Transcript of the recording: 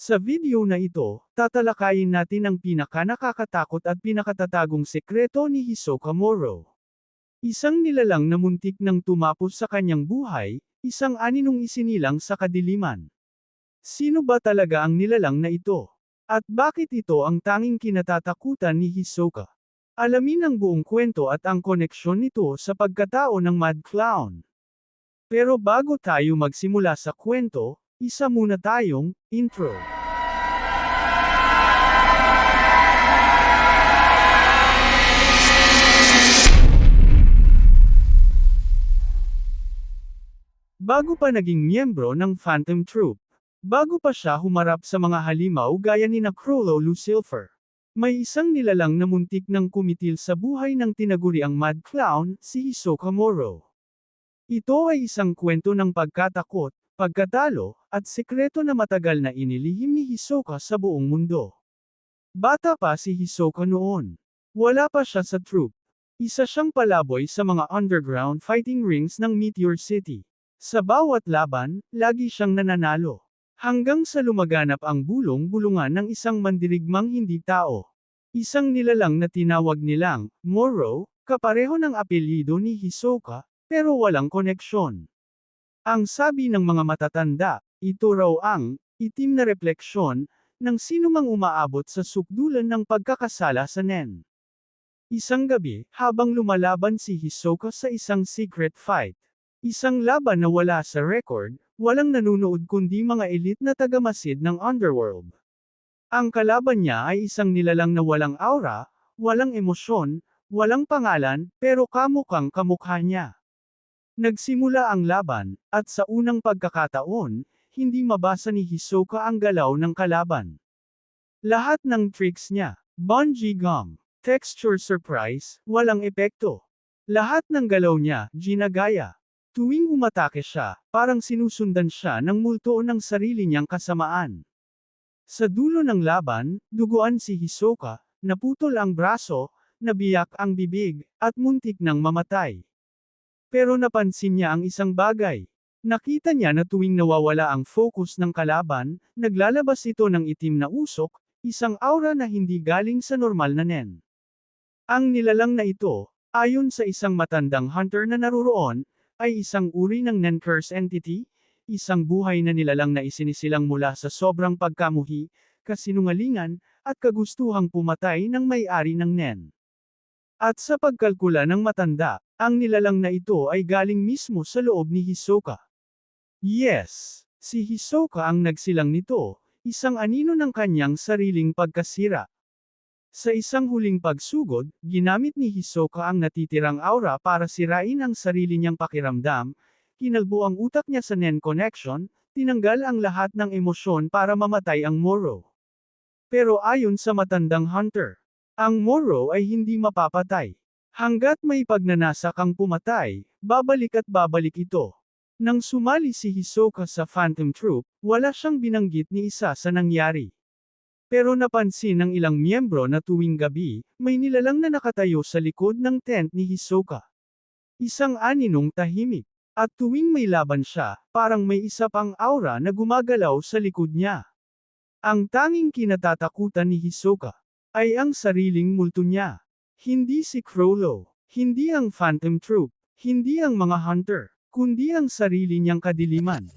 Sa video na ito, tatalakayin natin ang pinakanakakatakot at pinakatatagong sekreto ni Hisoka Moro. Isang nilalang na muntik nang tumapos sa kanyang buhay, isang aninong isinilang sa kadiliman. Sino ba talaga ang nilalang na ito? At bakit ito ang tanging kinatatakutan ni Hisoka? Alamin ang buong kwento at ang koneksyon nito sa pagkatao ng Mad Clown. Pero bago tayo magsimula sa kwento, isa muna tayong intro. Bago pa naging miyembro ng Phantom Troop, bago pa siya humarap sa mga halimaw gaya ni na Crollo Lucifer, may isang nilalang na muntik ng kumitil sa buhay ng tinaguriang Mad Clown, si Hisoka Moro. Ito ay isang kwento ng pagkatakot, pagkatalo, at sekreto na matagal na inilihim ni Hisoka sa buong mundo. Bata pa si Hisoka noon. Wala pa siya sa troop. Isa siyang palaboy sa mga underground fighting rings ng Meteor City. Sa bawat laban, lagi siyang nananalo. Hanggang sa lumaganap ang bulong-bulungan ng isang mandirigmang hindi tao. Isang nilalang na tinawag nilang, Moro, kapareho ng apelyido ni Hisoka, pero walang koneksyon. Ang sabi ng mga matatanda, ito raw ang, itim na refleksyon, ng sinumang umaabot sa sukdulan ng pagkakasala sa Nen. Isang gabi, habang lumalaban si Hisoka sa isang secret fight, isang laban na wala sa record, walang nanunood kundi mga elite na tagamasid ng underworld. Ang kalaban niya ay isang nilalang na walang aura, walang emosyon, walang pangalan, pero kamukhang kamukha niya. Nagsimula ang laban, at sa unang pagkakataon, hindi mabasa ni Hisoka ang galaw ng kalaban. Lahat ng tricks niya, bungee gum, texture surprise, walang epekto. Lahat ng galaw niya, ginagaya. Tuwing umatake siya, parang sinusundan siya ng multo ng sarili niyang kasamaan. Sa dulo ng laban, duguan si Hisoka, naputol ang braso, nabiyak ang bibig, at muntik nang mamatay. Pero napansin niya ang isang bagay. Nakita niya na tuwing nawawala ang focus ng kalaban, naglalabas ito ng itim na usok, isang aura na hindi galing sa normal na nen. Ang nilalang na ito, ayon sa isang matandang hunter na naruroon, ay isang uri ng nen curse entity, isang buhay na nilalang na isinisilang mula sa sobrang pagkamuhi, kasinungalingan, at kagustuhang pumatay ng may-ari ng nen. At sa pagkalkula ng matanda, ang nilalang na ito ay galing mismo sa loob ni Hisoka. Yes, si Hisoka ang nagsilang nito, isang anino ng kanyang sariling pagkasira. Sa isang huling pagsugod, ginamit ni Hisoka ang natitirang aura para sirain ang sarili niyang pakiramdam, kinalbo ang utak niya sa Nen Connection, tinanggal ang lahat ng emosyon para mamatay ang Moro. Pero ayon sa matandang hunter, ang Moro ay hindi mapapatay. Hanggat may pagnanasa kang pumatay, babalik at babalik ito. Nang sumali si Hisoka sa Phantom Troop, wala siyang binanggit ni isa sa nangyari. Pero napansin ng ilang miyembro na tuwing gabi, may nilalang na nakatayo sa likod ng tent ni Hisoka. Isang aninong tahimik. At tuwing may laban siya, parang may isa pang aura na gumagalaw sa likod niya. Ang tanging kinatatakutan ni Hisoka ay ang sariling multo niya. Hindi si Crollo, hindi ang Phantom Troop, hindi ang mga hunter, kundi ang sarili niyang kadiliman.